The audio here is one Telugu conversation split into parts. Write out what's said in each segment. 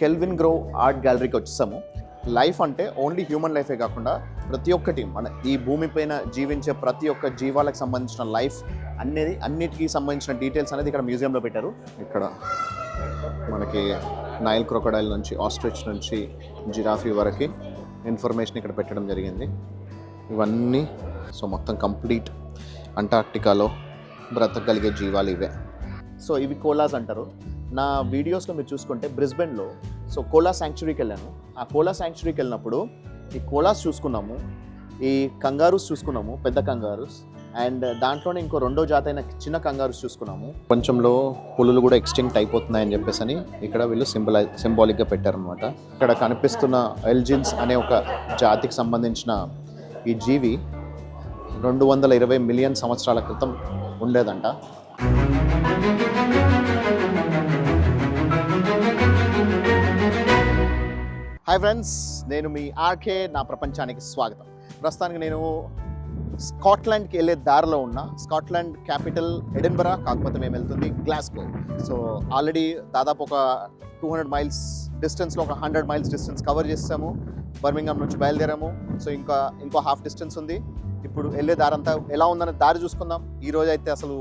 కెల్విన్ గ్రో ఆర్ట్ గ్యాలరీకి వచ్చేసాము. లైఫ్ అంటే ఓన్లీ హ్యూమన్ లైఫే కాకుండా ప్రతి ఒక్కటి మన ఈ భూమిపైన జీవించే ప్రతి ఒక్క జీవాలకు సంబంధించిన లైఫ్ అనేది అన్నిటికీ సంబంధించిన డీటెయిల్స్ అనేది ఇక్కడ మ్యూజియంలో పెట్టారు. ఇక్కడ మనకి నైల్ క్రొకడైల్ నుంచి ఆస్ట్రిచ్ నుంచి జిరాఫీ వరకు ఇన్ఫర్మేషన్ ఇక్కడ పెట్టడం జరిగింది. ఇవన్నీ సో మొత్తం కంప్లీట్ అంటార్క్టికాలో బ్రతకగలిగే జీవాలు ఇవే. సో ఇవి కోలాస్ అంటారు. నా వీడియోస్లో మీరు చూసుకుంటే బ్రిస్బెన్లో సో కోలా శాంక్చురీకి వెళ్ళాను. ఆ కోలా శాంక్చురీకి వెళ్ళినప్పుడు ఈ కోలాస్ చూసుకున్నాము ఈ కంగారూస్ చూసుకున్నాము పెద్ద కంగారూస్ అండ్ దాంట్లోనే ఇంకో రెండో జాతి అయిన చిన్న కంగారూస్ చూసుకున్నాము. ప్రపంచంలో పులులు కూడా ఎక్స్టింక్ట్ అయిపోతున్నాయని చెప్పేసి అని ఇక్కడ వీళ్ళు సింబల్ సింబాలిక్గా పెట్టారనమాట ఇక్కడ కనిపిస్తున్న ఎల్జిన్స్ అనే ఒక జాతికి సంబంధించిన ఈ జీవి రెండు వందల ఇరవై మిలియన్ సంవత్సరాల క్రితం ఉండేదంట. హాయ్ ఫ్రెండ్స్ నేను మీ ఆర్కే నా ప్రపంచానికి స్వాగతం. ప్రస్తుతానికి నేను స్కాట్లాండ్కి వెళ్ళే దారిలో ఉన్న స్కాట్లాండ్ క్యాపిటల్ ఎడిన్బరా కాకపోతే మేము వెళ్తుంది గ్లాస్గో. సో ఆల్రెడీ దాదాపు ఒక టూ హండ్రెడ్ మైల్స్ డిస్టెన్స్లో ఒక హండ్రెడ్ మైల్స్ డిస్టెన్స్ కవర్ చేసాము. బర్మింగ్హామ్ నుంచి బయలుదేరాము. సో ఇంకా ఇంకో హాఫ్ డిస్టెన్స్ ఉంది. ఇప్పుడు వెళ్ళే దారి అంతా ఎలా ఉందనే దారి చూసుకుందాం. ఈరోజు అయితే అసలు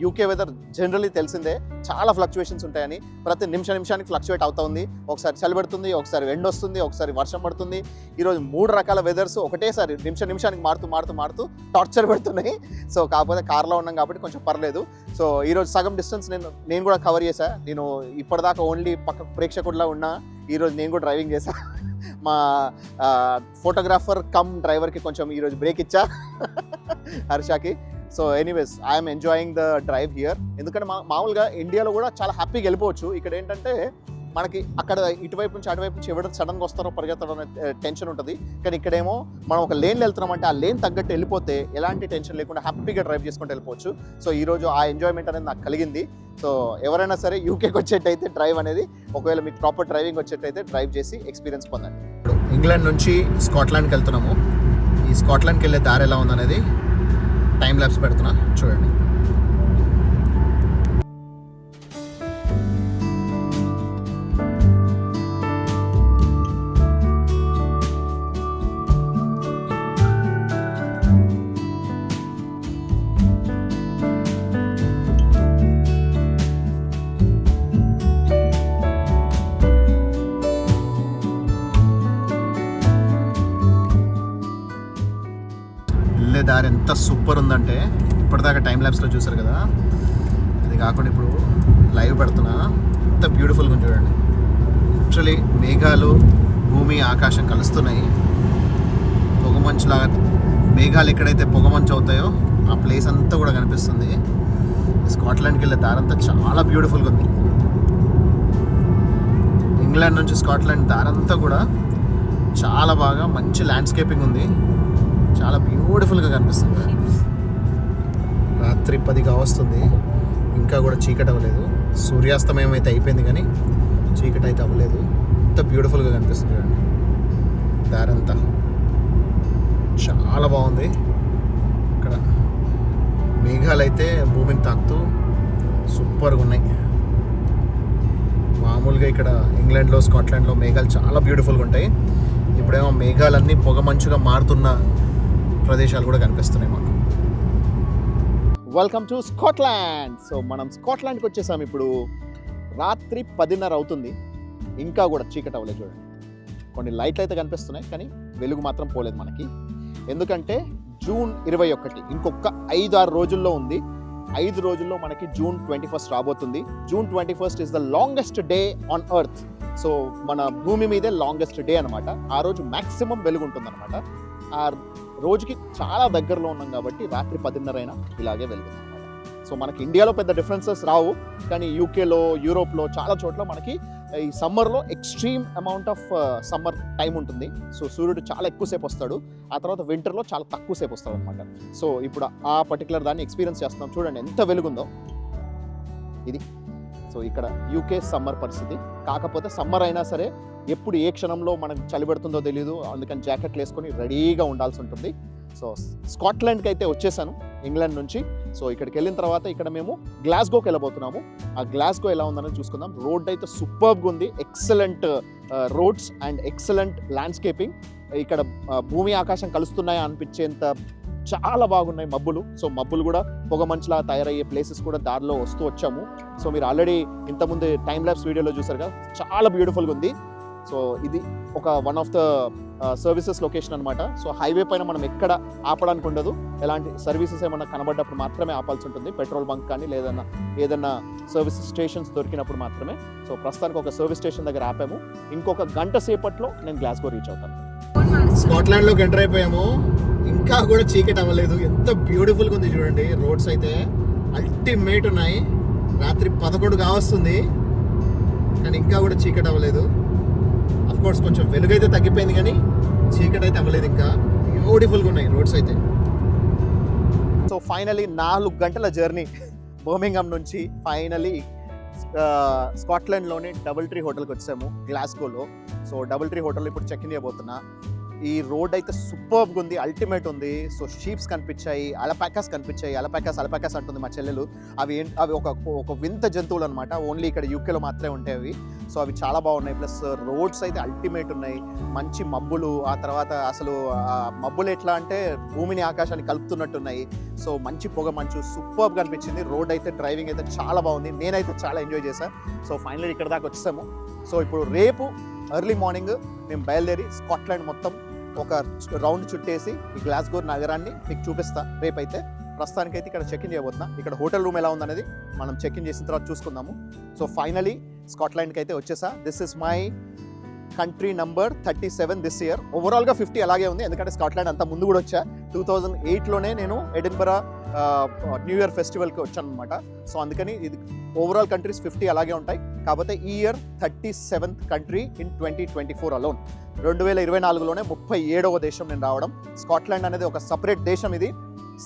యూకే వెదర్ జనరల్లీ తెలిసిందే. చాలా ఫ్లక్చువేషన్స్ ఉంటాయని. ప్రతి నిమిష నిమిషానికి ఫ్లక్చువేట్ అవుతా ఉంది. ఒకసారి చలి పెడుతుంది ఒకసారి ఎండ్ వస్తుంది ఒకసారి వర్షం పడుతుంది. ఈరోజు మూడు రకాల వెదర్స్ ఒకటేసారి నిమిష నిమిషానికి మారుతూ మారుతూ మారుతూ టార్చర్ పెడుతున్నాయి. సో కాకపోతే కార్లో ఉన్నాం కాబట్టి కొంచెం పర్లేదు. సో ఈరోజు సగం డిస్టెన్స్ నేను నేను కూడా కవర్ చేశా. నేను ఇప్పటిదాకా ఓన్లీ పక్క ప్రేక్షకుడిలా ఉన్నా. ఈరోజు నేను కూడా డ్రైవింగ్ చేశా. మా ఫోటోగ్రాఫర్ కమ్ డ్రైవర్కి కొంచెం ఈరోజు బ్రేక్ ఇచ్చా. హర్షాకి. So anyways I'm enjoying the drive here ఎందుకంటే మా మామూలుగా ఇండియాలో కూడా చాలా హ్యాపీగా వెళ్ళిపోవచ్చు. ఇక్కడ ఏంటంటే మనకి అక్కడ ఇటువైపు నుంచి అటువైపు నుంచి ఎవరు సడన్గా వస్తారో పరిగెత్తడం అనే eh, టెన్షన్ ఉంటుంది. కానీ ఇక్కడేమో మనం ఒక లేన్ వెళ్తున్నామంటే ఆ లేన్ తగ్గట్టు వెళ్ళిపోతే ఎలాంటి టెన్షన్ లేకుండా హ్యాపీగా డ్రైవ్ చేసుకుంటూ వెళ్ళిపోవచ్చు. సో ఈరోజు ఆ ఎంజాయ్మెంట్ అనేది నాకు కలిగింది. సో ఎవరైనా సరే యూకేకి వచ్చేటైతే డ్రైవ్ అనేది ఒకవేళ మీకు ప్రాపర్ డ్రైవింగ్ వచ్చేటైతే డ్రైవ్ చేసి ఎక్స్పీరియన్స్ పొందండి. ఇప్పుడు ఇంగ్లాండ్ నుంచి స్కాట్లాండ్కి వెళ్తున్నాము. ఈ స్కాట్లాండ్కి వెళ్ళే దారి ఎలా ఉందనేది టైం ల్యాబ్స్ పెడుతున్నా. చూడండి. సూపర్ ఉందంటే ఇప్పటిదాకా టైం ల్యాబ్స్లో చూసారు కదా. అది కాకుండా ఇప్పుడు లైవ్ పెడుతున్నా. ఎంత బ్యూటిఫుల్గా చూడండి. యాక్చువల్లీ మేఘాలు భూమి ఆకాశం కలుస్తున్నాయి. పొగమంచులాగా మేఘాలు ఎక్కడైతే పొగమంచు అవుతాయో ఆ ప్లేస్ అంతా కూడా కనిపిస్తుంది. స్కాట్లాండ్కి వెళ్ళే దారంతా చాలా బ్యూటిఫుల్గా ఉంది. ఇంగ్లాండ్ నుంచి స్కాట్లాండ్ దారంతా కూడా చాలా బాగా మంచి ల్యాండ్స్కేపింగ్ ఉంది. చాలా బ్యూటిఫుల్గా కనిపిస్తుంది. రాత్రి పదిగా వస్తుంది. ఇంకా కూడా చీకటి అవ్వలేదు. సూర్యాస్తమయం అయితే అయిపోయింది కానీ చీకటి అయితే అవ్వలేదు. ఎంత బ్యూటిఫుల్గా కనిపిస్తుంది దారంతా. చాలా బాగుంది. ఇక్కడ మేఘాలు అయితే భూమిని తాకుతూ సూపర్గా ఉన్నాయి. మామూలుగా ఇక్కడ ఇంగ్లాండ్లో స్కాట్లాండ్లో మేఘాలు చాలా బ్యూటిఫుల్గా ఉంటాయి. ఇప్పుడేమో మేఘాలన్నీ పొగ మంచుగా మారుతున్న ప్రదేశాలు కూడా కనిపిస్తున్నాయి మాకు. వెల్కమ్ టు స్కాట్లాండ్ సో మనం స్కాట్లాండ్కి వచ్చేసాం ఇప్పుడు. రాత్రి పదిన్నర అవుతుంది. ఇంకా కూడా చీకటి అవ్వలేదు చూడండి. కొన్ని లైట్లు అయితే కనిపిస్తున్నాయి కానీ వెలుగు మాత్రం పోలేదు మనకి. ఎందుకంటే జూన్ ఇరవై ఒకటి ఇంకొక ఐదు ఆరు రోజుల్లో ఉంది. ఐదు రోజుల్లో మనకి జూన్ ట్వంటీ ఫస్ట్ రాబోతుంది. June twenty first is the longest day on earth so మన భూమి మీదే లాంగెస్ట్ డే అనమాట ఆ రోజు మ్యాక్సిమం వెలుగు ఉంటుంది అనమాట ఆ రోజుకి చాలా దగ్గరలో ఉన్నాం కాబట్టి రాత్రి పదిన్నర అయినా ఇలాగే వెళ్తుంది సో మనకి ఇండియాలో పెద్ద డిఫరెన్సెస్ రావు కానీ యూకేలో యూరోప్లో చాలా చోట్ల మనకి ఈ సమ్మర్లో extreme amount of summer time ఉంటుంది. సో సూర్యుడు చాలా ఎక్కువసేపు వస్తాడు. ఆ తర్వాత వింటర్లో చాలా తక్కువసేపు వస్తాడు అనమాట సో ఇప్పుడు ఆ పర్టికులర్ దాన్ని ఎక్స్పీరియన్స్ చేస్తున్నాం. చూడండి ఎంత వెలుగుందో. ఇది. సో ఇక్కడ యూకే సమ్మర్ పరిస్థితి. కాకపోతే సమ్మర్ అయినా సరే ఎప్పుడు ఏ క్షణంలో మనకు చలి పెడుతుందో తెలియదు అందుకని జాకెట్లు వేసుకొని రెడీగా ఉండాల్సి ఉంటుంది. సో స్కాట్లాండ్కి అయితే వచ్చేసాను ఇంగ్లాండ్ నుంచి. సో ఇక్కడికి వెళ్ళిన తర్వాత ఇక్కడ మేము గ్లాస్గోకి వెళ్ళబోతున్నాము. ఆ గ్లాస్గో ఎలా ఉందని చూసుకుందాం. రోడ్ అయితే సూపర్గా ఉంది. Excellent roads and excellent landscaping ఇక్కడ uh, భూమి ఆకాశం కలుస్తున్నాయా అనిపించేంత చాలా బాగున్నాయి మబ్బులు. సో మబ్బులు కూడా పొగ మంచులా తయారయ్యే ప్లేసెస్ కూడా దారిలో వస్తూ వచ్చాము. సో మీరు ఆల్రెడీ ఇంతకుముందు టైం ల్యాబ్స్ వీడియోలో చూసారు కదా చాలా బ్యూటిఫుల్గా ఉంది. సో ఇది ఒక one of the services location అనమాట సో హైవే పైన మనం ఎక్కడ ఆపడానికి ఉండదు. ఎలాంటి సర్వీసెస్ ఏమన్నా కనబడ్డప్పుడు మాత్రమే ఆపాల్సి ఉంటుంది. పెట్రోల్ బంక్ కానీ లేదన్నా ఏదన్నా సర్వీస్ స్టేషన్స్ దొరికినప్పుడు మాత్రమే. సో ప్రస్తుతానికి ఒక సర్వీస్ స్టేషన్ దగ్గర ఆపాము. ఇంకొక గంట సేపట్లో నేను గ్లాస్గో రీచ్ అవుతాను. స్కాట్లాండ్లోకి ఎంటర్ అయిపోయాము. ఇంకా కూడా చీకటి అవ్వలేదు. ఎంత బ్యూటిఫుల్గా ఉంది చూడండి. రోడ్స్ అయితే అల్టిమేట్ ఉన్నాయి. రాత్రి పదకొండు కావస్తుంది. కానీ ఇంకా కూడా చీకటి అవ్వలేదు. కోర్స్ కొంచెం వెలుగైతే తగ్గిపోయింది కానీ చీకటి అయితే అవ్వలేదు ఇంకా. బ్యూటిఫుల్గా ఉన్నాయి రోడ్స్ అయితే. సో ఫైనలీ నాలుగు గంటల జర్నీ బర్మింగం నుంచి ఫైనలీ స్కాట్లాండ్లోని డబుల్ ట్రీ హోటల్కి వచ్చాము గ్లాస్గోలో. సో డబుల్ ట్రీ హోటల్ ఇప్పుడు చెక్ ఇన్ చేయబోతున్నా. ఈ రోడ్ అయితే సూపర్గా ఉంది అల్టిమేట్ ఉంది. సో షీప్స్ కనిపించాయి అలపాకాస్ కనిపించాయి అలపాకాస్ అలపాకాస్ అంటుంది మా చెల్లెలు. అవి ఏంటి అవి ఒక ఒక వింత జంతువులు అనమాట ఓన్లీ ఇక్కడ యూకేలో మాత్రమే ఉంటాయి అవి. సో అవి చాలా బాగున్నాయి. ప్లస్ రోడ్స్ అయితే అల్టిమేట్ ఉన్నాయి. మంచి మబ్బులు ఆ తర్వాత అసలు మబ్బులు ఎట్లా అంటే భూమిని ఆకాశాన్ని కలుపుతున్నట్టున్నాయి. సో మంచి పొగ మంచు సూపర్గా అనిపించింది రోడ్ అయితే డ్రైవింగ్ అయితే చాలా బాగుంది. నేనైతే చాలా ఎంజాయ్ చేశాను సో ఫైనల్ ఇక్కడ దాకా వచ్చేసాము. సో ఇప్పుడు రేపు ఎర్లీ మార్నింగ్ మేము బయలుదేరి స్కాట్లాండ్ మొత్తం ఒక రౌండ్ చుట్టేసి ఈ గ్లాస్గో నగరాన్ని మీకు చూపిస్తా. రేపైతే ప్రస్తుతానికైతే ఇక్కడ చెక్ ఇన్ చేయబోతున్నా. ఇక్కడ హోటల్ రూమ్ ఎలా ఉందనేది మనం చెక్ ఇన్ చేసిన తర్వాత చూసుకుందాము. సో ఫైనలీ స్కాట్లాండ్కి అయితే వచ్చేసా. This is my country number thirty seven this year ఓవరాల్గా ఫిఫ్టీ అలాగే ఉంది. ఎందుకంటే స్కాట్లాండ్ అంత ముందు కూడా వచ్చా. టూ థౌజండ్ ఎయిట్లోనే నేను ఎడిన్బరా న్యూ ఇయర్ ఫెస్టివల్కి వచ్చాను అనమాట సో అందుకని ఇది ఓవరాల్ కంట్రీస్ ఫిఫ్టీ అలాగే ఉంటాయి. కాకపోతే ఈ year thirty seventh country in twenty twenty four alone రెండు వేల ఇరవై నాలుగులోనే ముప్పై ఏడవ దేశం నేను రావడం. స్కాట్లాండ్ అనేది ఒక సపరేట్ దేశం ఇది.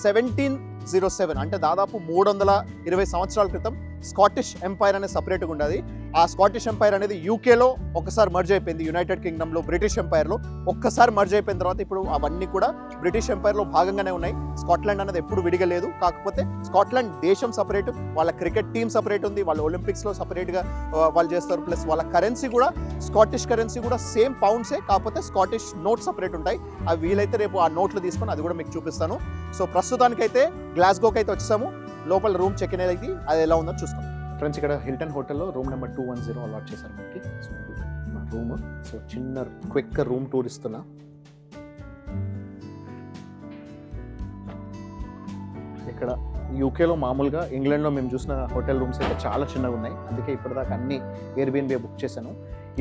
సెవెంటీన్ జీరో సెవెన్ అంటే దాదాపు మూడు వందల ఇరవై సంవత్సరాల క్రితం స్కాటిష్ ఎంపైర్ అనేది సపరేట్గా ఉండేది. ఆ స్కాటిష్ ఎంపైర్ అనేది యూకేలో ఒకసారి మర్జ్ అయిపోయింది. యునైటెడ్ కింగ్డమ్లో బ్రిటిష్ ఎంపైర్లో ఒక్కసారి మర్జ్ అయిపోయిన తర్వాత ఇప్పుడు అవన్నీ కూడా బ్రిటిష్ ఎంపైర్లో భాగంగానే ఉన్నాయి. స్కాట్లాండ్ అనేది ఎప్పుడు విడిగలేదు. కాకపోతే స్కాట్లాండ్ దేశం సపరేట్ వాళ్ళ క్రికెట్ టీం సపరేట్ ఉంది. వాళ్ళ ఒలింపిక్స్లో సపరేట్గా వాళ్ళు చేస్తారు. ప్లస్ వాళ్ళ కరెన్సీ కూడా స్కాటిష్ కరెన్సీ కూడా సేమ్ పౌండ్సే కాకపోతే స్కాటిష్ నోట్ సపరేట్ ఉంటాయి. అవి వీలైతే రేపు ఆ నోట్లు తీసుకొని అది కూడా మీకు చూపిస్తాను. సో ప్రస్తుతానికైతే గ్లాస్గోకి అయితే వచ్చాము లోపల రూమ్ చెక్ ఇన్ అయితే అది ఎలా ఉందో చూసుకుందాం. ఫ్రెండ్స్ ఇక్కడ హిల్టన్ హోటల్లో room number two one zero allot చేశారు మనకి. సో మా రూమ్ సో చిన్న క్విక్ రూమ్ టూర్ ఇస్తున్నా. ఇక్కడ యూకేలో మామూలుగా ఇంగ్లాండ్లో మేము చూసిన హోటల్ రూమ్స్ అయితే చాలా చిన్నగా ఉన్నాయి. అందుకే ఇప్పటిదాకా అన్ని ఎయిర్బిఎన్బి బుక్ చేశాను.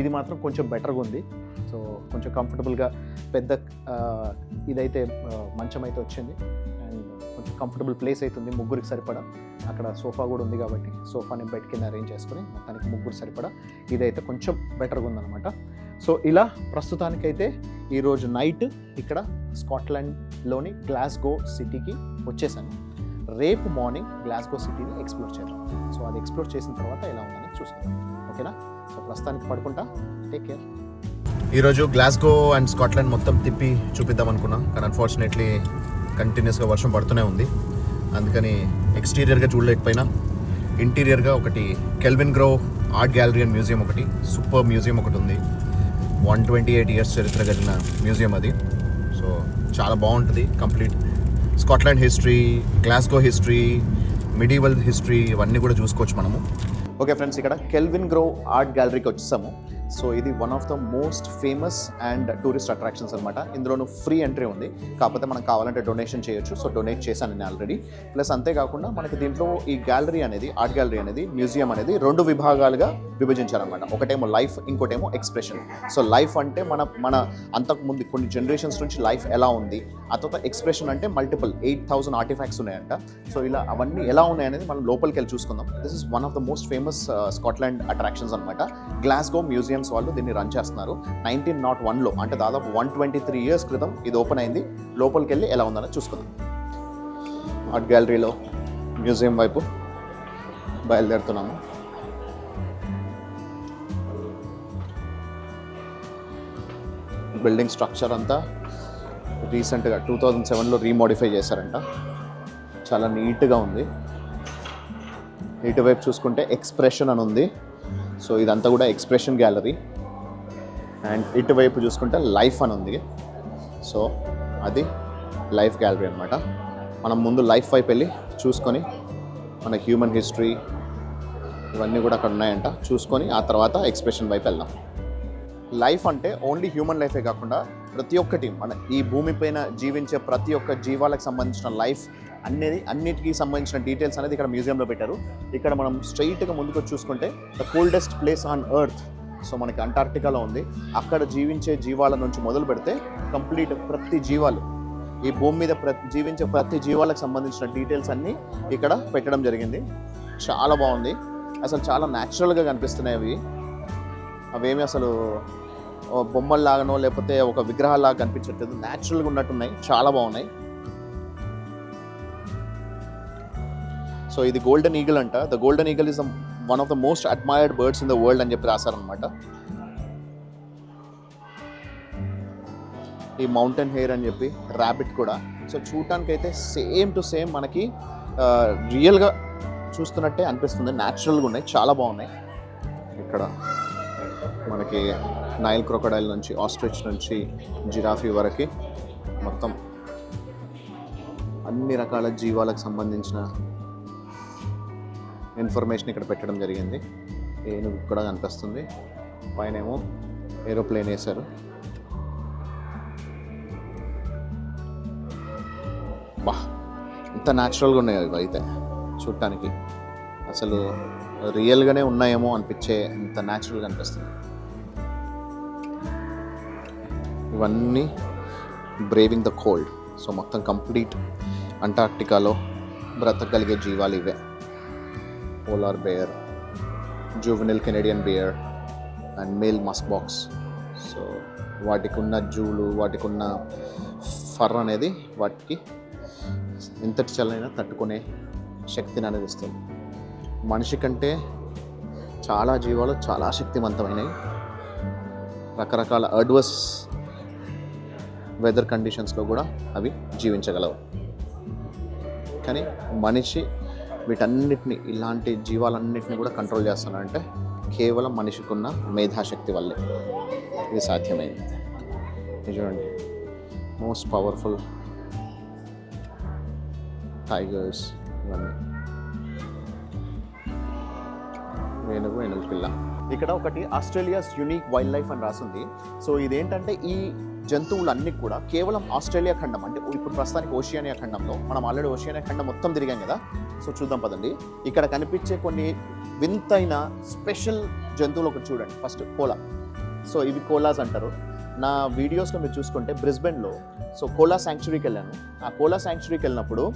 ఇది మాత్రం కొంచెం బెటర్గా ఉంది. సో కొంచెం కంఫర్టబుల్గా పెద్ద ఇదైతే మంచం అయితే వచ్చింది. అండ్ కంఫర్టబుల్ ప్లేస్ అవుతుంది ముగ్గురికి సరిపడా. అక్కడ సోఫా కూడా ఉంది కాబట్టి సోఫాని బెడ్ కింద అరేంజ్ చేసుకొని మొత్తానికి ముగ్గురు సరిపడా. ఇదైతే కొంచెం బెటర్గా ఉందన్నమాట. సో ఇలా ప్రస్తుతానికైతే ఈరోజు నైట్ ఇక్కడ స్కాట్లాండ్లోని గ్లాస్గో సిటీకి వచ్చేసాను. రేపు మార్నింగ్ గ్లాస్గో సిటీని ఎక్స్ప్లోర్ చేద్దాం. సో అది ఎక్స్ప్లోర్ చేసిన తర్వాత ఎలా ఉందని చూసుకుందాం. ఓకేనా? సో ప్రస్తుతానికి పడుకుంటా. టేక్ కేర్ ఈరోజు గ్లాస్గో అండ్ స్కాట్లాండ్ మొత్తం తిప్పి చూపిద్దాం అనుకున్నా కానీ అన్ఫార్చునేట్లీ కంటిన్యూస్గా వర్షం పడుతూనే ఉంది. అందుకని ఎక్స్టీరియర్గా చూడలేకపోయినా ఇంటీరియర్గా ఒకటి Kelvingrove art gallery and museum ఒకటి సూపర్ మ్యూజియం ఒకటి ఉంది. వన్ ట్వంటీ ఎయిట్ ఇయర్స్ చరిత్ర కలిగిన మ్యూజియం అది. సో చాలా బాగుంటుంది complete Scotland history Glasgow history medieval history ఇవన్నీ కూడా చూసుకోవచ్చు మనము. ఓకే ఫ్రెండ్స్ ఇక్కడ కెల్విన్ గ్రో ఆర్ట్ గ్యాలరీకి వచ్చేసాము. సో ఇది one of the most famous and tourist attractions అనమాట ఇందులోనూ ఫ్రీ ఎంట్రీ ఉంది. కాకపోతే మనం కావాలంటే డొనేషన్ చేయొచ్చు. సో డొనేట్ చేశాను నేను ఆల్రెడీ ప్లస్ అంతేకాకుండా మనకి దీంట్లో ఈ గ్యాలరీ అనేది ఆర్ట్ గ్యాలరీ అనేది మ్యూజియం అనేది రెండు విభాగాలుగా విభజించారనమాట ఒకటేమో లైఫ్ ఇంకోటేమో ఎక్స్ప్రెషన్ సో లైఫ్ అంటే మన మన అంతకు ముందు కొన్ని జనరేషన్స్ నుంచి లైఫ్ ఎలా ఉంది? ఆ తర్వాత ఎక్స్ప్రెషన్ అంటే మల్టిపుల్ ఎయిట్ థౌసండ్ ఆర్టిఫాక్ట్స్ ఉన్నాయంట. సో ఇలా అవన్నీ ఎలా ఉన్నాయి అనేది మనం లోపలికి వెళ్ళి చూసుకుందాం this is one of the most famous Scotland attractions అనమాట గ్లాస్గో మ్యూజియంస్ వాళ్ళు దీన్ని రన్ చేస్తున్నారు. నైన్టీన్ నాట్ వన్లో అంటే దాదాపు వన్ ట్వంటీ త్రీ ఇయర్స్ క్రితం ఇది ఓపెన్ అయింది. లోపలికి వెళ్ళి ఎలా ఉందని చూసుకుందాం. ఆర్ట్ గ్యాలరీలో మ్యూజియం వైపు బయలుదేరుతున్నాము. బిల్డింగ్ స్ట్రక్చర్ అంతా రీసెంట్గా టూ థౌజండ్ సెవెన్లో రీమోడిఫై చేశారంట. చాలా నీట్గా ఉంది. ఇటువైపు చూసుకుంటే ఎక్స్ప్రెషన్ అని ఉంది. సో ఇదంతా కూడా ఎక్స్ప్రెషన్ గ్యాలరీ. అండ్ ఇటువైపు చూసుకుంటే లైఫ్ అని ఉంది. సో అది లైఫ్ గ్యాలరీ అనమాట మనం ముందు లైఫ్ వైపు వెళ్ళి చూసుకొని మన హ్యూమన్ హిస్టరీ ఇవన్నీ కూడా అక్కడ ఉన్నాయంట. చూసుకొని ఆ తర్వాత ఎక్స్ప్రెషన్ వైపు వెళ్దాం. లైఫ్ అంటే ఓన్లీ హ్యూమన్ లైఫే కాకుండా ప్రతి ఒక్కటి. మన ఈ భూమిపైన జీవించే ప్రతి ఒక్క జీవాలకు సంబంధించిన లైఫ్ అనేది అన్నిటికీ సంబంధించిన డీటెయిల్స్ అనేది ఇక్కడ మ్యూజియంలో పెట్టారు. ఇక్కడ మనం స్ట్రైట్గా ముందుకు చూసుకుంటే the coldest place on earth so మనకి అంటార్క్టికాలో ఉంది. అక్కడ జీవించే జీవాల నుంచి మొదలు పెడితే కంప్లీట్ ప్రతి జీవాలు ఈ భూమి మీద ప్రతి జీవించే ప్రతి జీవాలకు సంబంధించిన డీటెయిల్స్ అన్నీ ఇక్కడ పెట్టడం జరిగింది. చాలా బాగుంది. అసలు చాలా న్యాచురల్గా కనిపిస్తున్నాయి అవి. అవేమి అసలు బొమ్మల్లాగానో లేకపోతే ఒక విగ్రహాలాగా కనిపించట్లేదు. న్యాచురల్గా ఉన్నట్టున్నాయి. చాలా బాగున్నాయి. సో ఇది గోల్డెన్ ఈగల్ అంట. The golden eagle is one of the most admired birds in the world అని చెప్పి రాశారనమాట ఈ మౌంటైన్ హెయిర్ అని చెప్పి ర్యాబిట్ కూడా. సో చూడటానికి అయితే సేమ్ టు సేమ్ మనకి రియల్గా చూస్తున్నట్టే అనిపిస్తుంది. న్యాచురల్గా ఉన్నాయి. చాలా బాగున్నాయి. ఇక్కడ మనకి నైల్ క్రొకడైల్ నుంచి ఆస్ట్రిచ్ నుంచి జిరాఫీ వరకు మొత్తం అన్ని రకాల జీవాలకు సంబంధించిన ఇన్ఫర్మేషన్ ఇక్కడ పెట్టడం జరిగింది. ఏనుగు కూడా కనిపిస్తుంది. పైన ఏమో ఏరోప్లేన్ వేశారు. బా ఇంత న్యాచురల్గా ఉన్నాయి అవి అయితే చూడటానికి అసలు రియల్గానే ఉన్నాయేమో అనిపించే ఇంత న్యాచురల్గా అనిపిస్తుంది. ఇవన్నీ బ్రేవింగ్ ద కోల్డ్ సో మొత్తం కంప్లీట్ అంటార్క్టికాలో బ్రతకగలిగే జీవాలు ఇవే. Polar bear, juvenile Canadian bear, and male musk ox so వాటికి ఉన్న జూలు వాటికి ఉన్న ఫర్ అనేది వాటికి ఎంతటి చల్లనైనా తట్టుకునే శక్తిని అనేది ఇస్తుంది మనిషి కంటే చాలా జీవాలు చాలా శక్తివంతమైనవి. రకరకాల అడ్వర్స్ వెదర్ కండిషన్స్లో కూడా అవి జీవించగలవు. కానీ మనిషి వీటన్నిటిని ఇలాంటి జీవాలన్నిటిని కూడా కంట్రోల్ చేస్తానంటే కేవలం మనిషికున్న మేధాశక్తి వల్లే ఇది సాధ్యమైంది. చూడండి. మోస్ట్ పవర్ఫుల్ టైగర్స్ ఇవన్నీ. ఏనుగు ఏనుగు పిల్ల. ఇక్కడ ఒకటి ఆస్ట్రేలియాస్ యునిక్ వైల్డ్ లైఫ్ అని రాసింది. సో ఇదేంటంటే ఈ జంతువులన్నీ కూడా కేవలం ఆస్ట్రేలియా ఖండం. అంటే ఇప్పుడు ప్రస్తుతానికి ఓషియానియా ఖండంలో మనం ఆల్రెడీ ఓషియానియా ఖండం మొత్తం తిరిగాం కదా. సో చూద్దాం పదండి. ఇక్కడ కనిపించే కొన్ని వింతైన స్పెషల్ జంతువులు ఒకటి చూడండి. First koala. సో ఇవి కోలాస్ అంటారు. నా వీడియోస్లో మీరు చూసుకుంటే బ్రిస్బెన్లో సో కోలా శాంక్చురీకి వెళ్ళాను. ఆ కోలా శాంక్చురీకి వెళ్ళినప్పుడు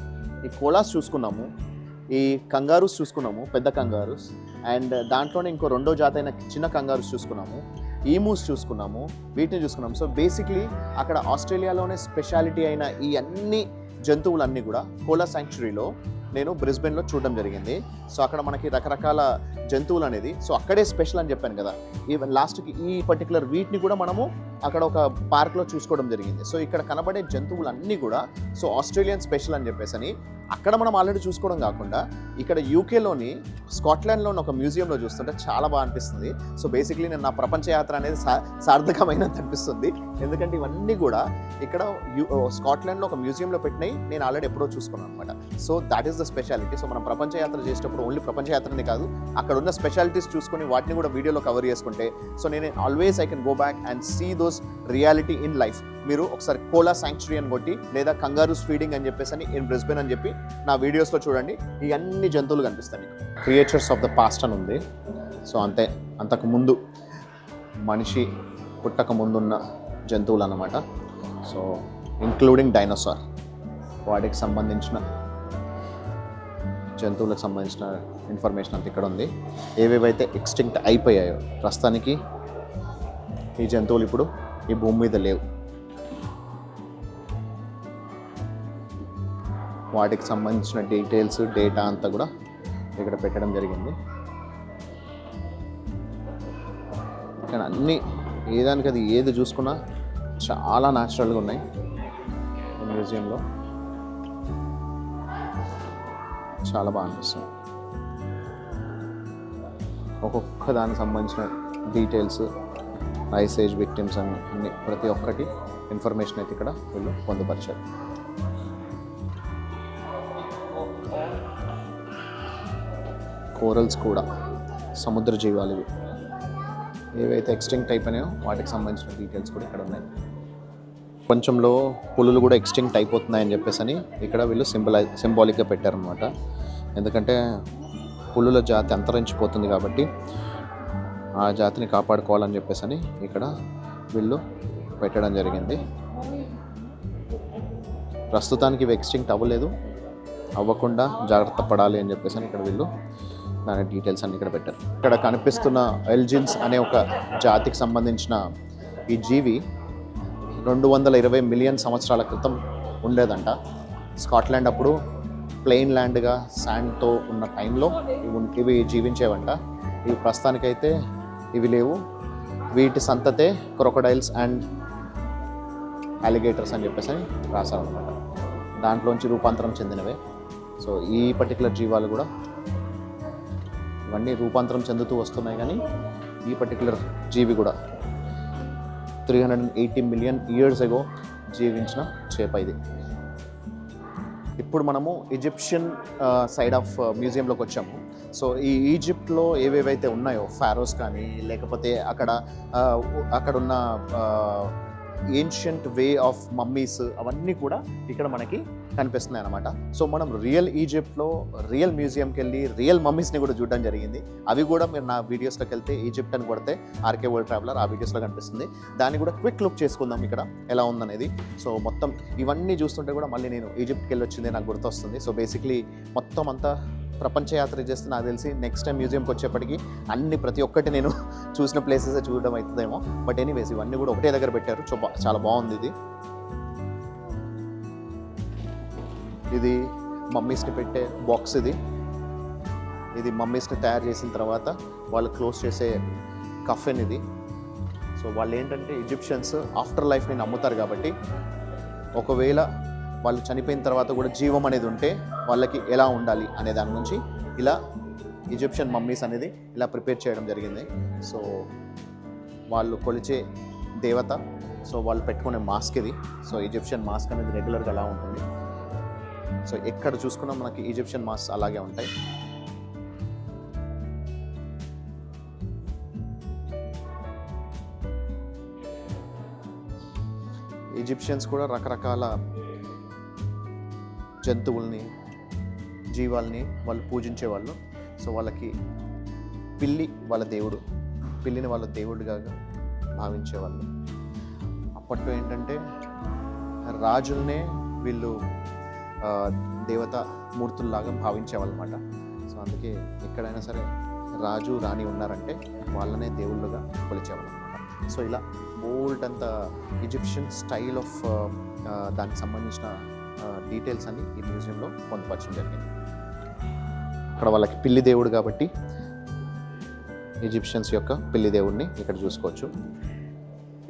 ఈ కోలాస్ చూసుకున్నాము. ఈ కంగారూస్ చూసుకున్నాము పెద్ద కంగారూస్. అండ్ దాంట్లోనే ఇంకో రెండో జాతి అయిన చిన్న కంగారూస్ చూసుకున్నాము. ఈమూస్ చూసుకున్నాము వీటిని చూసుకున్నాము. సో బేసిక్లీ అక్కడ ఆస్ట్రేలియాలోనే స్పెషాలిటీ అయిన ఈ అన్ని జంతువులన్నీ కూడా కోలా శాంక్చురీలో నేను బ్రిస్బెన్లో చూడడం జరిగింది. సో అక్కడ మనకి రకరకాల జంతువులు అనేది సో అక్కడే స్పెషల్ అని చెప్పాను కదా. ఈవెన్ లాస్ట్కి ఈ పర్టికులర్ వీటిని కూడా మనము అక్కడ ఒక పార్క్లో చూసుకోవడం జరిగింది. సో ఇక్కడ కనబడే జంతువులన్నీ కూడా సో ఆస్ట్రేలియన్ స్పెషల్ అని చెప్పేసి అని అక్కడ మనం ఆల్రెడీ చూసుకోవడం కాకుండా ఇక్కడ యూకేలోని స్కాట్లాండ్లోని ఒక మ్యూజియంలో చూస్తుంటే చాలా బాగా అనిపిస్తుంది. సో బేసిక్లీ నేను నా ప్రపంచ యాత్ర అనేది సా సార్థకమైనది అనిపిస్తుంది. ఎందుకంటే ఇవన్నీ కూడా ఇక్కడ యూ స్కాట్లాండ్లో ఒక మ్యూజియంలో పెట్టినవి నేను ఆల్రెడీ ఎప్పుడో చూసుకున్నాను అనమాట so that is the speciality so మనం ప్రపంచ యాత్ర చేసేటప్పుడు ఓన్లీ ప్రపంచ యాత్రనే కాదు అక్కడ ఉన్న స్పెషాలిటీస్ చూసుకొని వాటిని కూడా వీడియోలో కవర్ చేసుకుంటే సో నేను always I can go back and see those reality in life. మీరు ఒకసారి కోలా శాంక్చురీ అని కొట్టి లేదా కంగారూస్ ఫీడింగ్ అని చెప్పేసి అని ఇన్ బ్రిస్బెన్ అని చెప్పి నా వీడియోస్లో చూడండి. ఈ అన్ని జంతువులు కనిపిస్తాయి మీకు. క్రియేచర్స్ ఆఫ్ ద పాస్ట్ అని ఉంది. సో అంతే అంతకు ముందు మనిషి పుట్టక ముందున్న జంతువులు అన్నమాట. సో ఇంక్లూడింగ్ డైనోసార్ వాటికి సంబంధించిన జంతువులకు సంబంధించిన ఇన్ఫర్మేషన్ అంతా ఇక్కడ ఉంది. ఏవేవైతే ఎక్స్టింక్ట్ అయిపోయాయో ప్రస్తుతానికి ఈ జంతువులు ఇప్పుడు ఈ భూమి మీద లేవు. వాటికి సంబంధించిన డీటెయిల్స్ డేటా అంతా కూడా ఇక్కడ పెట్టడం జరిగింది. కానీ అన్నీ ఏదానికి అది ఏది చూసుకున్నా చాలా న్యాచురల్గా ఉన్నాయి మ్యూజియంలో చాలా బాగా అనిపిస్తుంది. ఒక్కొక్క దానికి సంబంధించిన డీటెయిల్స్ ఐస్ ఏజ్ విక్టిమ్స్ అని అన్ని ప్రతి ఒక్కటి ఇన్ఫర్మేషన్ అయితే ఇక్కడ వీళ్ళు పొందుపరిచారు. కోరల్స్ కూడా సముద్ర జీవాలు ఇవి. ఏవైతే ఎక్స్టింక్ట్ అయిపోయినాయో వాటికి సంబంధించిన డీటెయిల్స్ కూడా ఇక్కడ ఉన్నాయి. ప్రపంచంలో పులులు కూడా ఎక్స్టింక్ట్ అయిపోతున్నాయని చెప్పేసి అని ఇక్కడ వీళ్ళు సింబల్ సింబాలిక్గా పెట్టారనమాట ఎందుకంటే పులుల జాతి అంతరించిపోతుంది కాబట్టి ఆ జాతిని కాపాడుకోవాలని చెప్పేసి అని ఇక్కడ వీళ్ళు పెట్టడం జరిగింది. ప్రస్తుతానికి ఇవి ఎక్స్టింక్ట్ అవ్వలేదు. అవ్వకుండా జాగ్రత్త పడాలి అని చెప్పేసి అని ఇక్కడ వీళ్ళు దాని డీటెయిల్స్ అన్ని ఇక్కడ పెట్టారు. ఇక్కడ కనిపిస్తున్న ఎల్జిన్స్ అనే ఒక జాతికి సంబంధించిన ఈ జీవి రెండు వందల ఇరవై మిలియన్ సంవత్సరాల క్రితం ఉండేదంట. స్కాట్లాండ్ అప్పుడు ప్లెయిన్ ల్యాండ్గా శాండ్తో ఉన్న టైంలో ఇవి ఇవి జీవించేవంట. ఇవి ప్రస్తుతానికైతే ఇవి లేవు. వీటి సంతతే క్రొకడైల్స్ అండ్ అలిగేటర్స్ అని చెప్పేసి అని రాశారనమాట దాంట్లోంచి రూపాంతరం చెందినవే. సో ఈ పర్టికులర్ జీవాలు కూడా ఇవన్నీ రూపాంతరం చెందుతూ వస్తున్నాయి కానీ ఈ పర్టికులర్ జీవి కూడా three hundred and eighty million years ago జీవించిన చేప ఇది. ఇప్పుడు మనము ఈజిప్షియన్ సైడ్ ఆఫ్ మ్యూజియంలోకి వచ్చాము. సో ఈ ఈజిప్ట్లో ఏవేవైతే ఉన్నాయో ఫారోస్ కానీ లేకపోతే అక్కడ అక్కడున్న ఏన్షియంట్ వే ఆఫ్ మమ్మీస్ అవన్నీ కూడా ఇక్కడ మనకి కనిపిస్తున్నాయి అనమాట సో మనం రియల్ ఈజిప్ట్లో రియల్ మ్యూజియంకి వెళ్ళి రియల్ మమ్మీస్ని కూడా చూడడం జరిగింది. అవి కూడా మీరు నా వీడియోస్లోకి వెళ్తే ఈజిప్ట్ అని కొడితే ఆర్కే వరల్డ్ ట్రావెలర్ ఆ వీడియోస్లో కనిపిస్తుంది. దాన్ని కూడా క్విక్ లుక్ చేసుకుందాం ఇక్కడ ఎలా ఉందనేది. సో మొత్తం ఇవన్నీ చూస్తుంటే కూడా మళ్ళీ నేను ఈజిప్ట్కి వెళ్ళి వచ్చింది నాకు గుర్తొస్తుంది. సో బేసిక్లీ మొత్తం అంతా ప్రపంచ యాత్ర చేస్తే నాకు తెలిసి నెక్స్ట్ టైం మ్యూజియంకి వచ్చేప్పటికి అన్ని ప్రతి ఒక్కటి నేను చూసిన ప్లేసెస్ చూడడం అవుతుందేమో బట్ ఎనీవేస్ ఇవన్నీ కూడా ఒకటే దగ్గర పెట్టారు. చాలా బాగుంది ఇది. ఇది మమ్మీస్ని పెట్టే బాక్స్ ఇది. ఇది మమ్మీస్ని తయారు చేసిన తర్వాత వాళ్ళు క్లోజ్ చేసే కఫెన్ ఇది. సో వాళ్ళు ఏంటంటే ఈజిప్షియన్స్ ఆఫ్టర్ లైఫ్ని నమ్ముతారు కాబట్టి ఒకవేళ వాళ్ళు చనిపోయిన తర్వాత కూడా జీవం అనేది ఉంటే వాళ్ళకి ఎలా ఉండాలి అనే దాని గురించి ఇలా ఈజిప్షియన్ మమ్మీస్ అనేది ఇలా ప్రిపేర్ చేయడం జరిగింది. సో వాళ్ళు కొలిచే దేవత సో వాళ్ళు పెట్టుకునే మాస్క్ ఇది. సో ఈజిప్షియన్ మాస్క్ అనేది రెగ్యులర్గా అలా ఉంటుంది. సో ఎక్కడ చూసుకున్నా మనకి ఈజిప్షియన్ మాస్క్ అలాగే ఉంటాయి. ఈజిప్షియన్స్ కూడా రకరకాల జంతువుల్ని జీవాల్ని వాళ్ళు పూజించేవాళ్ళు. సో వాళ్ళకి పిల్లి వాళ్ళ దేవుడు పిల్లిని వాళ్ళ దేవుడిగా భావించేవాళ్ళు. అప్పట్లో ఏంటంటే రాజుల్నే వీళ్ళు దేవత మూర్తుల్లాగా భావించేవాళ్ళు అనమాట సో అందుకే ఎక్కడైనా సరే రాజు రాణి ఉన్నారంటే వాళ్ళనే దేవుళ్ళుగా కొలిచేవాళ్ళు అనమాట సో ఇలా బోల్డ్ అంత ఈజిప్షియన్ స్టైల్ ఆఫ్ దానికి సంబంధించిన డీటెయిల్స్ అన్ని ఈ మ్యూజియంలో పొందుపరచడం జరిగింది. అక్కడ వాళ్ళకి పిల్లి దేవుడు కాబట్టి ఈజిప్షియన్స్ యొక్క పిల్లి దేవుడిని ఇక్కడ చూసుకోవచ్చు.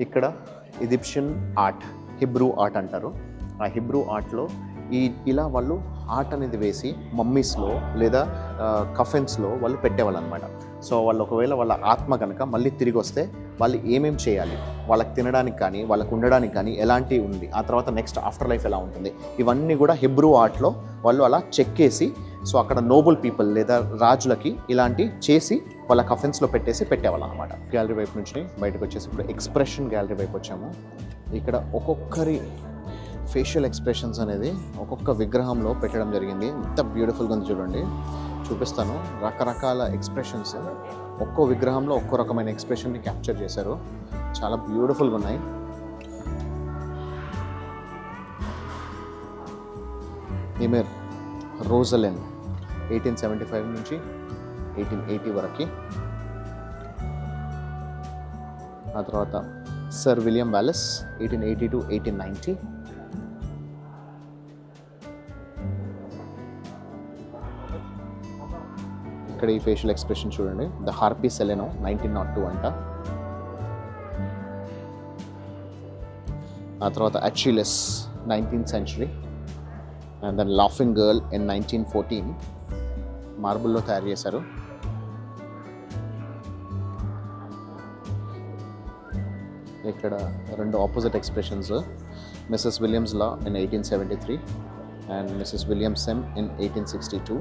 ఇక్కడ ఈజిప్షియన్ ఆర్ట్ హిబ్రూ ఆర్ట్ అంటారు. ఆ హిబ్రూ ఆర్ట్లో ఈ ఇలా వాళ్ళు ఆర్ట్ అనేది వేసి మమ్మీస్లో లేదా కఫెన్స్లో వాళ్ళు పెట్టేవాళ్ళు అనమాట సో వాళ్ళు ఒకవేళ వాళ్ళ ఆత్మ కనుక మళ్ళీ తిరిగి వస్తే వాళ్ళు ఏమేమి చేయాలి? వాళ్ళకి తినడానికి కానీ వాళ్ళకు ఉండడానికి కానీ ఎలాంటి ఉంది? ఆ తర్వాత నెక్స్ట్ ఆఫ్టర్ లైఫ్ ఎలా ఉంటుంది? ఇవన్నీ కూడా హిబ్రూ ఆర్ట్లో వాళ్ళు అలా చెక్కేసి సో అక్కడ నోబుల్ పీపుల్ లేదా రాజులకి ఇలాంటి చేసి వాళ్ళ కఫెన్స్లో పెట్టేసి పెట్టేవాళ్ళు అనమాట గ్యాలరీ వైపు నుంచి బయటకు వచ్చేసి ఇప్పుడు ఎక్స్ప్రెషన్ గ్యాలరీ వైపు వచ్చాము. ఇక్కడ ఒక్కొక్కరి ఫేషియల్ ఎక్స్ప్రెషన్స్ అనేది ఒక్కొక్క విగ్రహంలో పెట్టడం జరిగింది. ఎంత బ్యూటిఫుల్గా ఉంది చూడండి. చూపిస్తాను. రకరకాల ఎక్స్ప్రెషన్స్ ఒక్కో విగ్రహంలో ఒక్కో రకమైన ఎక్స్ప్రెషన్ని క్యాప్చర్ చేశారు. చాలా బ్యూటిఫుల్గా ఉన్నాయి. ఈమె రోజలెన్ ఎయిటీన్ సెవెంటీ ఫైవ్ నుంచి ఎయిటీన్ ఎయిటీ వరకు. ఆ తర్వాత Sir William Wallace eighteen eighty two eighteen ninety ఇక్కడ ఈ ఫేషియల్ ఎక్స్ప్రెషన్ చూడండి. The harpy Celaeno nineteen naught two అంట. ఆ తర్వాత Achilles nineteenth century and then laughing girl in nineteen fourteen మార్బుల్లో తయారు చేశారు. ఇక్కడ రెండు opposite expressions Mrs Williams Law in eighteen seventy three and Mrs Williams M in eighteen sixty two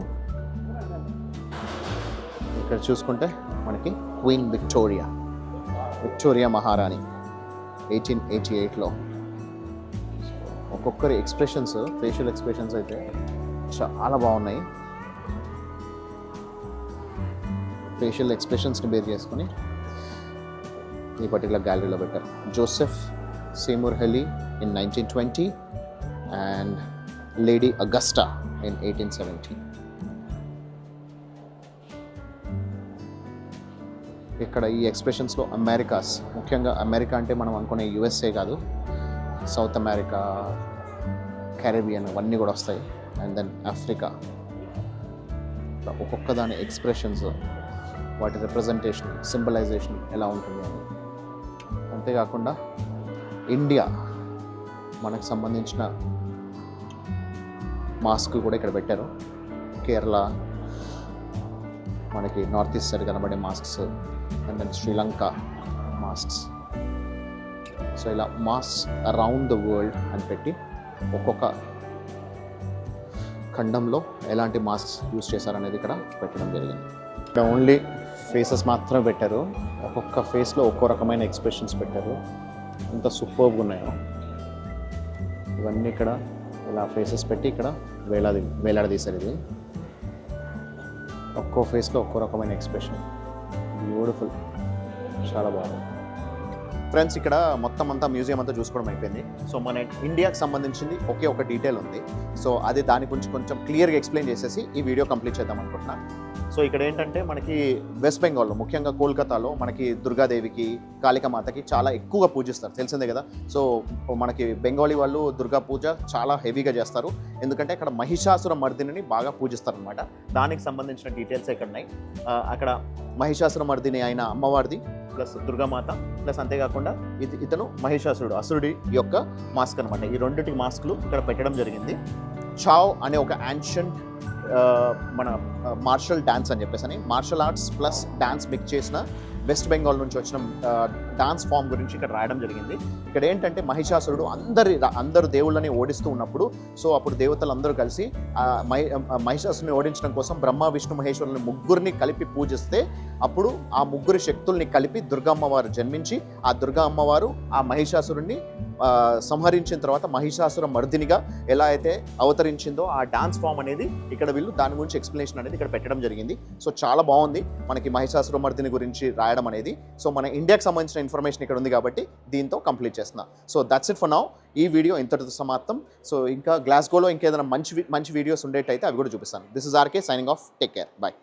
ఇక్కడ చూసుకుంటే మనకి క్వీన్ విక్టోరియా విక్టోరియా మహారాణి ఎయిటీన్ ఎయిటీ ఎయిట్లో. ఒక్కొక్కరి ఎక్స్ప్రెషన్స్ ఫేషియల్ ఎక్స్ప్రెషన్స్ అయితే చాలా బాగున్నాయి. ఫేషియల్ ఎక్స్ప్రెషన్స్ని బేర్ చేసుకొని ఈ పర్టికులర్ గ్యాలరీలో పెట్టారు. Joseph Seymour Healy in nineteen twenty and Lady Augusta in eighteen seventy ఇక్కడ ఈ ఎక్స్ప్రెషన్స్లో అమెరికాస్ ముఖ్యంగా అమెరికా అంటే మనం అనుకునే యుఎస్ఏ కాదు. సౌత్ అమెరికా క్యారిబియన్ అవన్నీ కూడా వస్తాయి. అండ్ దెన్ ఆఫ్రికా ఒక్కొక్క దాని ఎక్స్ప్రెషన్స్ వాటి రిప్రజెంటేషన్ సింబలైజేషన్ ఎలా ఉంటుంది అని. అంతేకాకుండా ఇండియా మనకు సంబంధించిన మాస్క్ కూడా ఇక్కడ పెట్టారు. కేరళ మనకి నార్త్ ఈస్ట్ సైడ్ కనబడే masks and then Sri Lanka masks so ఇలా మాస్ అరౌండ్ ద వరల్డ్ అని పెట్టి ఒక్కొక్క ఖండంలో ఎలాంటి మాస్క్స్ యూస్ చేశారనేది ఇక్కడ పెట్టడం జరిగింది. ఇక్కడ ఓన్లీ ఫేసెస్ మాత్రమే పెట్టారు. ఒక్కొక్క ఫేస్లో ఒక్కో రకమైన ఎక్స్ప్రెషన్స్ పెట్టారు. ఎంత సూపర్గా ఉన్నాయో. ఇవన్నీ ఇక్కడ ఇలా ఫేసెస్ పెట్టి ఇక్కడ వేలాది వేలాడదీశారు ఇది. ఒక్కో ఫేస్లో ఒక్కో రకమైన ఎక్స్ప్రెషన్ బ్యూటిఫుల్ చాలా బాగుంది. ఫ్రెండ్స్ ఇక్కడ మొత్తం అంతా మ్యూజియం అంతా చూసుకోవడం అయిపోయింది. సో మన ఇండియాకి సంబంధించింది ఒకే ఒక డీటెయిల్ ఉంది. సో అది దాని గురించి కొంచెం క్లియర్గా ఎక్స్ప్లెయిన్ చేసేసి ఈ వీడియో కంప్లీట్ చేద్దాం అనుకుంటున్నా. సో ఇక్కడ ఏంటంటే మనకి వెస్ట్ బెంగాల్లో ముఖ్యంగా కోల్కతాలో మనకి దుర్గాదేవికి కాళికమాతకి చాలా ఎక్కువగా పూజిస్తారు. తెలిసిందే కదా? సో మనకి బెంగాలీ వాళ్ళు దుర్గా పూజ చాలా హెవీగా చేస్తారు. ఎందుకంటే అక్కడ మహిషాసుర మర్దిని బాగా పూజిస్తారు అనమాట దానికి సంబంధించిన డీటెయిల్స్ ఇక్కడ ఉన్నాయి అక్కడ మహిషాసుర మర్దిని అయిన అమ్మవారిది ప్లస్ దుర్గామాత ప్లస్ అంతేకాకుండా ఇది ఇతను మహిషాసురుడు అసురుడి యొక్క మాస్క్ అనమాట ఈ రెండింటి మాస్క్లు ఇక్కడ పెట్టడం జరిగింది. చావ్ అనే ఒక యాన్షంట్ మన మార్షల్ డాన్స్ అని చెప్పేసి అని martial arts plus dance mix చేసిన వెస్ట్ బెంగాల్ నుంచి వచ్చిన డాన్స్ ఫామ్ గురించి ఇక్కడ రాయడం జరిగింది. ఇక్కడ ఏంటంటే మహిషాసురుడు అందరి అందరు దేవుళ్ళని ఓడిస్తూ ఉన్నప్పుడు సో అప్పుడు దేవతలు అందరూ కలిసి ఆ మహిషాసుని ఓడించడం కోసం బ్రహ్మ విష్ణు మహేశ్వరుని ముగ్గురిని కలిపి పూజిస్తే అప్పుడు ఆ ముగ్గురు శక్తుల్ని కలిపి దుర్గా అమ్మవారు జన్మించి ఆ దుర్గా అమ్మవారు ఆ మహిషాసురుణ్ణి సంహరించిన తర్వాత మహిషాసుర మర్దినిగా ఎలా అయితే అవతరించిందో ఆ డాన్స్ ఫామ్ అనేది ఇక్కడ వీళ్ళు దాని గురించి ఎక్స్ప్లెనేషన్ అనేది ఇక్కడ పెట్టడం జరిగింది. సో చాలా బాగుంది మనకి మహిషాసుర మర్దిని గురించి రాయడం అనేది. సో మన ఇండియాకి సంబంధించిన ఇన్ఫర్మేషన్ ఇక్కడ ఉంది కాబట్టి దీంతో కంప్లీట్ చేస్తున్నా. So that's it for now ఈ వీడియో ఇంతటితో సమాప్తం. సో ఇంకా గ్లాస్గోలో ఇంకేదైనా మంచి మంచి వీడియోస్ ఉండేటైతే అవి కూడా చూపిస్తాను. This is RK signing off take care bye